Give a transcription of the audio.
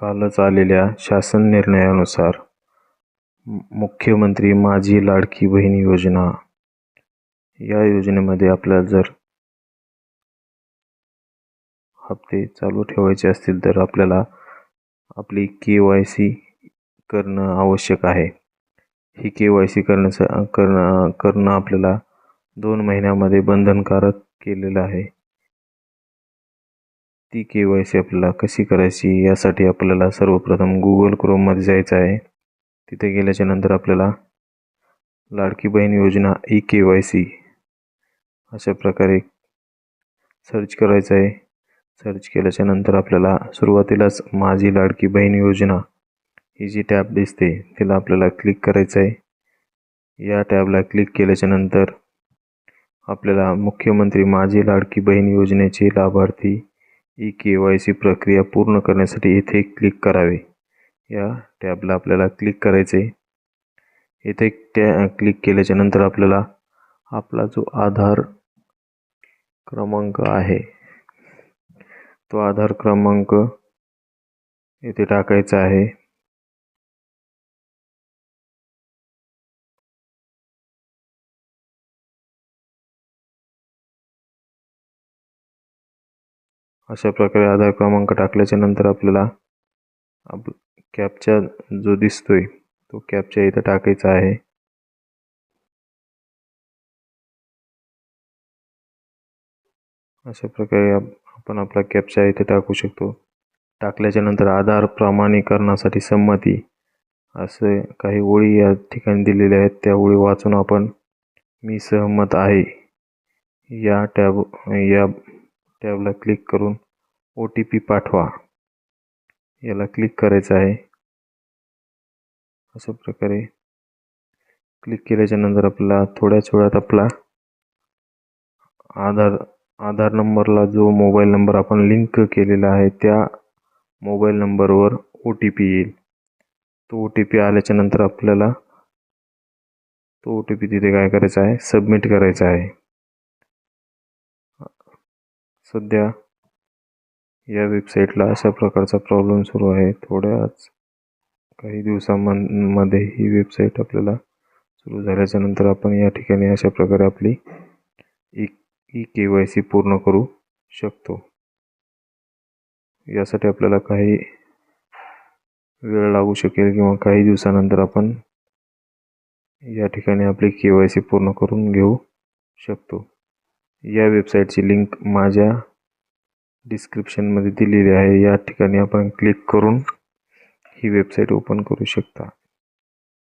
कालच आलेल्या शासन निर्णयानुसार मुख्यमंत्री माझी लाडकी बहीण योजना. या योजनेमध्ये आपल्याला जर हप्ते चालू ठेवायचे असतील तर आपल्याला आपली के वाय सी करणं आवश्यक आहे. ही के वाय सी करण्याचं करणं करणं आपल्याला दोन महिन्यामध्ये बंधनकारक केलेलं आहे. ती के वाय सी आपल्याला कशी करायची यासाठी आपल्याला सर्वप्रथम गुगल क्रोममध्ये जायचं आहे. तिथे गेल्याच्यानंतर आपल्याला लाडकी बहीण योजना ई के वाय सी अशा प्रकारे सर्च करायचं आहे. सर्च केल्याच्यानंतर आपल्याला सुरुवातीलाच माझी लाडकी बहीण योजना ही जी टॅब दिसते तिला आपल्याला क्लिक करायचं आहे. या टॅबला क्लिक केल्याच्यानंतर आपल्याला मुख्यमंत्री माझी लाडकी बहीण योजनेचे लाभार्थी ई के वाय सी प्रक्रिया पूर्ण करण्यासाठी इथे क्लिक करावे. या टॅबला आपल्याला क्लिक करायचे. येथे टॅ क्लिक केल्याच्यानंतर आपल्याला आपला जो आधार क्रमांक आहे तो आधार क्रमांक येथे टाकायचा आहे. अशा प्रकारे आधार क्रमांक टाकल्याच्या नंतर आपल्याला आप कॅपचा जो दिसतोय तो कॅपच्या इथं टाकायचा आहे. अशा प्रकारे आपण आपला कॅपच्या इथे टाकू शकतो. टाकल्याच्या नंतर आधार प्रमाणीकरणासाठी संमती असे काही ओळी या ठिकाणी दिलेल्या आहेत. त्या ओळी वाचून आपण मी सहमत आहे. या टॅब या टॅबला क्लिक करून ओ टी पी पाठवा. याला क्लिक करायचं आहे. अशा प्रकारे क्लिक केल्याच्यानंतर आपला थोड्याच वेळात आपला आधार आधार नंबरला जो मोबाईल नंबर आपण लिंक केलेला आहे त्या मोबाईल नंबरवर ओ टी पी येईल. तो ओ टी पी आल्याच्यानंतर आपल्याला तो ओ टी पी तिथे काय करायचा आहे? सबमिट करायचा आहे. सध्या या वेबसाईटला अशा प्रकारचा प्रॉब्लेम सुरू आहे. थोड्याच काही दिवसांमध्ये ही वेबसाईट आपल्याला सुरू झाल्याच्यानंतर आपण या ठिकाणी अशा प्रकारे आपली E E K Y C पूर्ण करू शकतो. यासाठी आपल्याला काही वेळ लागू शकेल किंवा काही दिवसानंतर आपण या ठिकाणी आपली के वाय सी पूर्ण करून घेऊ शकतो. या वेबसाईटची लिंक माझ्या डिस्क्रिप्शनमध्ये दिलेली आहे. या ठिकाणी आपण क्लिक करून ही वेबसाईट ओपन करू शकता.